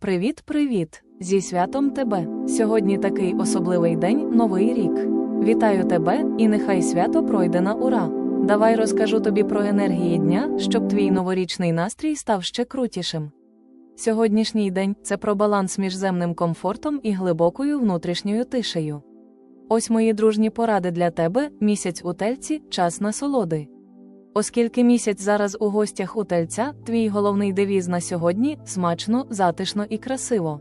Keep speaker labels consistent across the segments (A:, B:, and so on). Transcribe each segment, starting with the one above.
A: Привіт-привіт! Зі святом тебе! Сьогодні такий особливий день, новий рік. Вітаю тебе, і нехай свято пройде на ура! Давай розкажу тобі про енергії дня, щоб твій новорічний настрій став ще крутішим. Сьогоднішній день це про баланс між земним комфортом і глибокою внутрішньою тишею. Ось мої дружні поради для тебе: місяць у тельці, час насолоди. Оскільки місяць зараз у гостях у тельця, твій головний девіз на сьогодні смачно, затишно і красиво.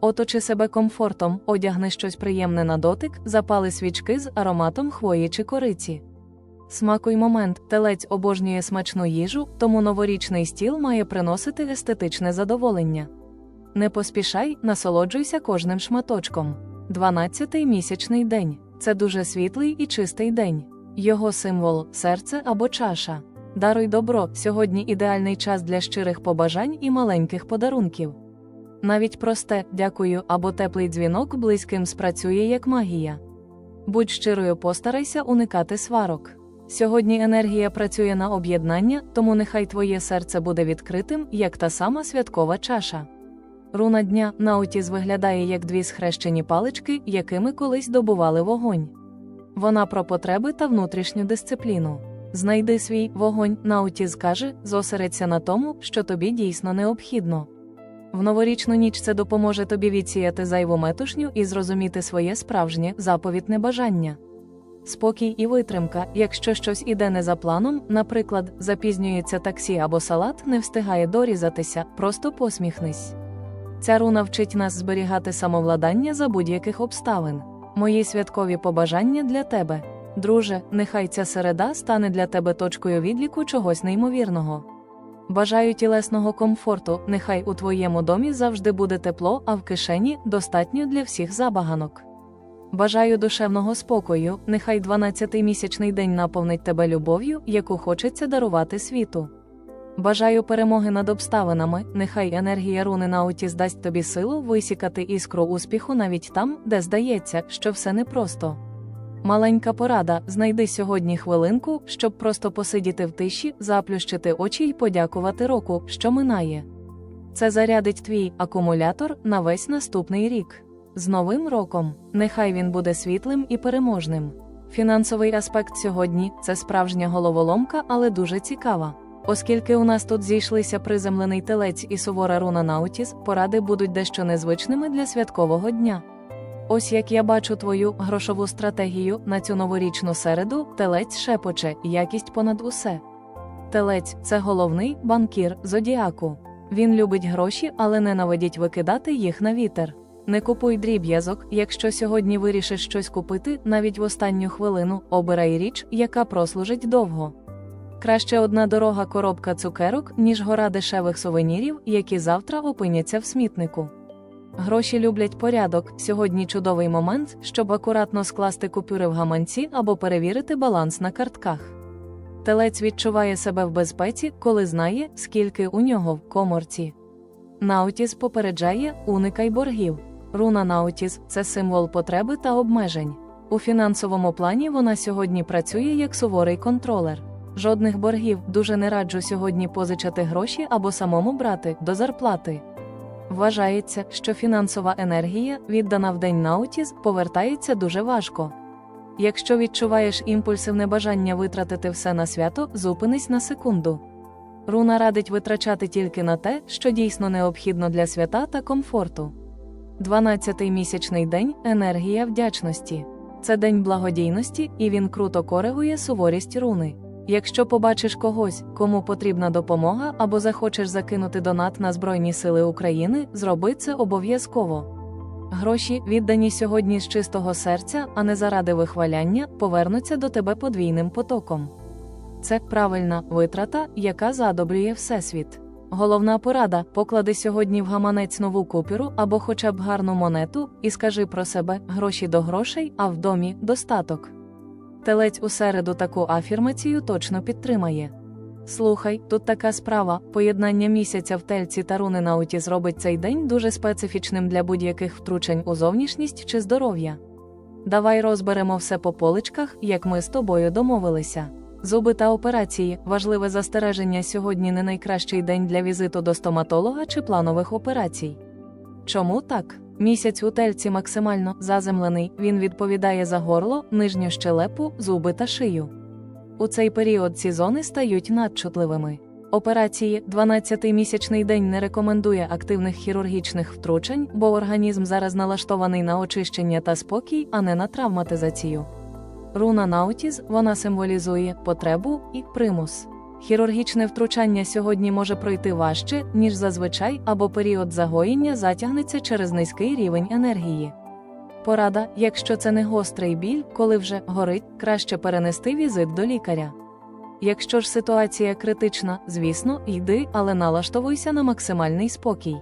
A: Оточи себе комфортом, одягни щось приємне на дотик, запали свічки з ароматом хвої чи кориці. Смакуй момент, телець обожнює смачну їжу, тому новорічний стіл має приносити естетичне задоволення. Не поспішай, насолоджуйся кожним шматочком. 12-й місячний день це дуже світлий і чистий день. Його символ серце або чаша. Даруй добро, сьогодні ідеальний час для щирих побажань і маленьких подарунків. Навіть просте дякую або теплий дзвінок близьким спрацює як магія. Будь щирою, постарайся уникати сварок. Сьогодні енергія працює на об'єднання, тому нехай твоє серце буде відкритим, як та сама святкова чаша. Руна дня Наутіс виглядає як дві схрещені палички, якими колись добували вогонь. Вона про потреби та внутрішню дисципліну. Знайди свій вогонь, Наутіс каже, зосередься на тому, що тобі дійсно необхідно. В новорічну ніч це допоможе тобі відсіяти зайву метушню і зрозуміти своє справжнє заповітне бажання. Спокій і витримка, якщо щось іде не за планом, наприклад, запізнюється таксі або салат, не встигає дорізатися, просто посміхнись. Ця руна вчить нас зберігати самовладання за будь-яких обставин. Мої святкові побажання для тебе. Друже, нехай ця середа стане для тебе точкою відліку чогось неймовірного. Бажаю тілесного комфорту, нехай у твоєму домі завжди буде тепло, а в кишені достатньо для всіх забаганок. Бажаю душевного спокою, нехай 12-й місячний день наповнить тебе любов'ю, яку хочеться дарувати світу. Бажаю перемоги над обставинами, нехай енергія руни науті здасть тобі силу висікати іскру успіху навіть там, де здається, що все непросто. Маленька порада: знайди сьогодні хвилинку, щоб просто посидіти в тиші, заплющити очі й подякувати року, що минає. Це зарядить твій акумулятор на весь наступний рік. З Новим роком! Нехай він буде світлим і переможним. Фінансовий аспект сьогодні це справжня головоломка, але дуже цікава. Оскільки у нас тут зійшлися приземлений телець і сувора руна Наутіс, поради будуть дещо незвичними для святкового дня. Ось як я бачу твою грошову стратегію на цю новорічну середу, телець шепоче, якість понад усе. Телець це головний банкір зодіаку. Він любить гроші, але ненавидить викидати їх на вітер. Не купуй дріб'язок, якщо сьогодні вирішиш щось купити, навіть в останню хвилину обирай річ, яка прослужить довго. Краще одна дорога коробка цукерок, ніж гора дешевих сувенірів, які завтра опиняться в смітнику. Гроші люблять порядок. Сьогодні чудовий момент, щоб акуратно скласти купюри в гаманці або перевірити баланс на картках. Телець відчуває себе в безпеці, коли знає, скільки у нього в коморці. Наутіс попереджає уникай боргів. Руна Наутіс це символ потреби та обмежень. У фінансовому плані вона сьогодні працює як суворий контролер. Жодних боргів дуже не раджу сьогодні позичати гроші або самому брати до зарплати. Вважається, що фінансова енергія, віддана в день Наутіс, повертається дуже важко. Якщо відчуваєш імпульсивне бажання витратити все на свято, зупинись на секунду. Руна радить витрачати тільки на те, що дійсно необхідно для свята та комфорту. 12-й місячний день енергія вдячності. Це день благодійності, і він круто коригує суворість руни. Якщо побачиш когось, кому потрібна допомога, або захочеш закинути донат на Збройні Сили України, зроби це обов'язково. Гроші, віддані сьогодні з чистого серця, а не заради вихваляння, повернуться до тебе подвійним потоком. Це правильна витрата, яка задобрює Всесвіт. Головна порада: поклади сьогодні в гаманець нову купюру або хоча б гарну монету, і скажи про себе гроші до грошей, а в домі достаток. Телець у середу таку афірмацію точно підтримає. Слухай, тут така справа: поєднання місяця в тельці та руни науті зробить цей день дуже специфічним для будь-яких втручень у зовнішність чи здоров'я. Давай розберемо все по поличках, як ми з тобою домовилися. Зуби та операції важливе застереження сьогодні не найкращий день для візиту до стоматолога чи планових операцій. Чому так? Місяць у тельці максимально заземлений, він відповідає за горло, нижню щелепу, зуби та шию. У цей період ці зони стають надчутливими. Операції 12-місячний день не рекомендує активних хірургічних втручень, бо організм зараз налаштований на очищення та спокій, а не на травматизацію. Руна Наутіз вона символізує потребу і примус. Хірургічне втручання сьогодні може пройти важче, ніж зазвичай, або період загоєння затягнеться через низький рівень енергії. Порада, якщо це не гострий біль, коли вже горить, краще перенести візит до лікаря. Якщо ж ситуація критична, звісно, йди, але налаштовуйся на максимальний спокій.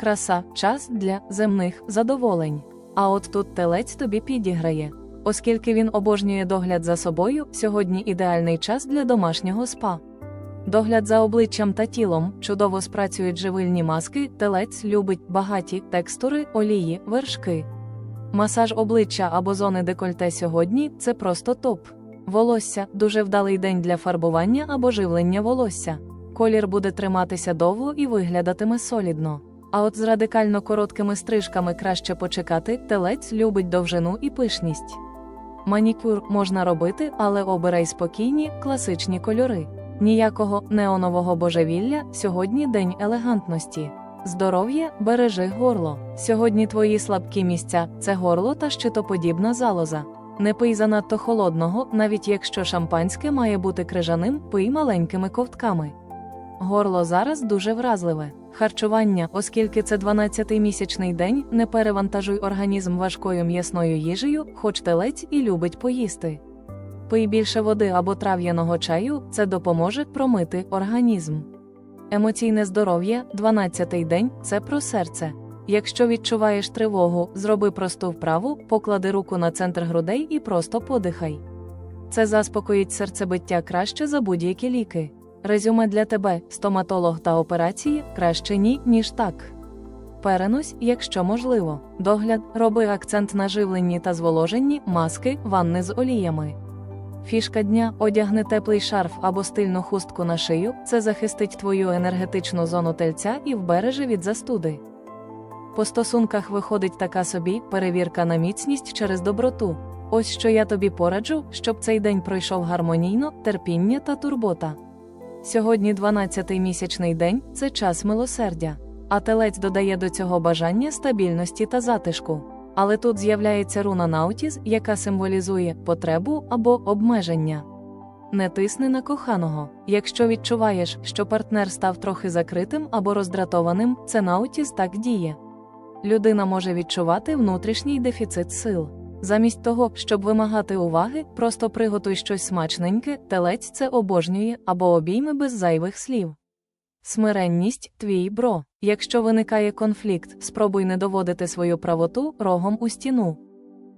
A: Краса час для земних задоволень. А от тут телець тобі підіграє. Оскільки він обожнює догляд за собою, сьогодні ідеальний час для домашнього спа. Догляд за обличчям та тілом чудово спрацюють живильні маски, телець любить багаті текстури, олії, вершки. Масаж обличчя або зони декольте сьогодні це просто топ. Волосся дуже вдалий день для фарбування або живлення волосся. Колір буде триматися довго і виглядатиме солідно. А от з радикально короткими стрижками краще почекати, телець любить довжину і пишність. Манікюр можна робити, але обирай спокійні, класичні кольори. Ніякого неонового божевілля сьогодні день елегантності. Здоров'я бережи горло. Сьогодні твої слабкі місця це горло та щитоподібна залоза. Не пий занадто холодного, навіть якщо шампанське має бути крижаним, пий маленькими ковтками. Горло зараз дуже вразливе. Харчування, оскільки це 12-місячний день, не перевантажуй організм важкою м'ясною їжею, хоч телець і любить поїсти. Пий більше води або трав'яного чаю, це допоможе промити організм. Емоційне здоров'я, 12-й день це про серце. Якщо відчуваєш тривогу, зроби просту вправу, поклади руку на центр грудей і просто подихай. Це заспокоїть серцебиття краще за будь-які ліки. Резюме для тебе, стоматолог та операції краще ні, ніж так. Перенось, якщо можливо. Догляд, роби акцент на живленні та зволоженні, маски, ванни з оліями. Фішка дня одягни теплий шарф або стильну хустку на шию, це захистить твою енергетичну зону тельця і вбереже від застуди. По стосунках виходить така собі перевірка на міцність через доброту. Ось що я тобі пораджу, щоб цей день пройшов гармонійно, терпіння та турбота. Сьогодні 12-й місячний день це час милосердя, а телець додає до цього бажання стабільності та затишку. Але тут з'являється руна Наутіз, яка символізує потребу або обмеження. Не тисни на коханого. Якщо відчуваєш, що партнер став трохи закритим або роздратованим, це Наутіз так діє. Людина може відчувати внутрішній дефіцит сил. Замість того, щоб вимагати уваги, просто приготуй щось смачненьке, телець це обожнює або обійми без зайвих слів. Смиренність твій бро. Якщо виникає конфлікт, спробуй не доводити свою правоту рогом у стіну.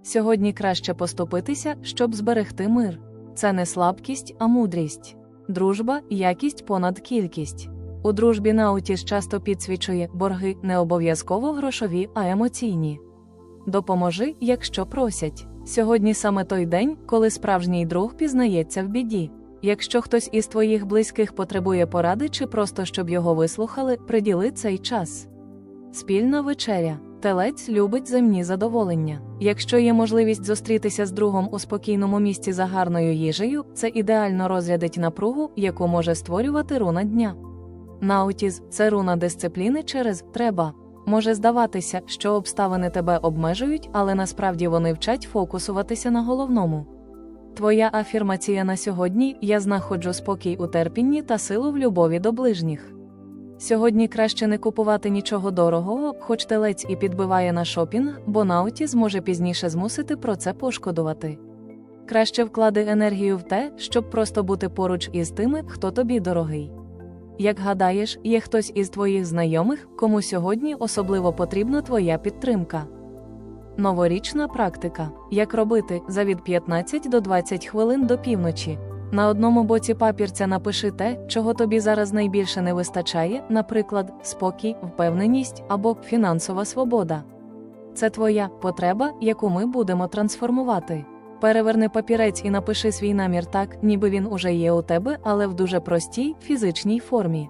A: Сьогодні краще поступитися, щоб зберегти мир. Це не слабкість, а мудрість. Дружба якість понад кількість. У дружбі Наутіс часто підсвічує борги не обов'язково грошові, а емоційні. Допоможи, якщо просять. Сьогодні саме той день, коли справжній друг пізнається в біді. Якщо хтось із твоїх близьких потребує поради чи просто щоб його вислухали, приділи цей час. Спільна вечеря. Телець любить земні задоволення. Якщо є можливість зустрітися з другом у спокійному місці за гарною їжею, це ідеально розрядить напругу, яку може створювати руна дня. Наутіз це руна дисципліни через треба. Може здаватися, що обставини тебе обмежують, але насправді вони вчать фокусуватися на головному. Твоя афірмація на сьогодні я знаходжу спокій у терпінні та силу в любові до ближніх. Сьогодні краще не купувати нічого дорогого, хоч телець і підбиває на шопінг, бо науті зможе пізніше змусити про це пошкодувати. Краще вклади енергію в те, щоб просто бути поруч із тими, хто тобі дорогий. Як гадаєш, є хтось із твоїх знайомих, кому сьогодні особливо потрібна твоя підтримка. Новорічна практика. Як робити за від 15 до 20 хвилин до півночі. На одному боці папірця напиши те, чого тобі зараз найбільше не вистачає, наприклад, спокій, впевненість або фінансова свобода. Це твоя потреба, яку ми будемо трансформувати. Переверни папірець і напиши свій намір так, ніби він уже є у тебе, але в дуже простій фізичній формі.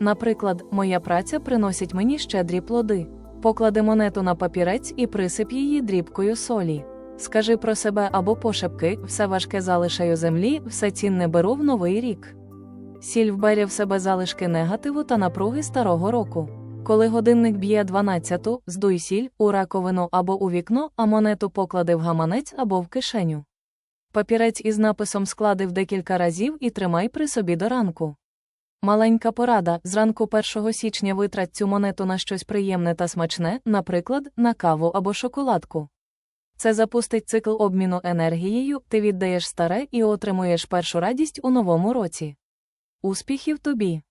A: Наприклад, моя праця приносить мені щедрі плоди. Поклади монету на папірець і присип її дрібкою солі. Скажи про себе або пошепки, все важке залишаю землі, все цінне беру в новий рік. Сіль вбере в себе залишки негативу та напруги старого року. Коли годинник б'є 12-ту, здуй сіль у раковину або у вікно, а монету поклади в гаманець або в кишеню. Папірець із написом склади в декілька разів і тримай при собі до ранку. Маленька порада зранку 1 січня витрать цю монету на щось приємне та смачне, наприклад, на каву або шоколадку. Це запустить цикл обміну енергією, ти віддаєш старе і отримуєш першу радість у новому році. Успіхів тобі!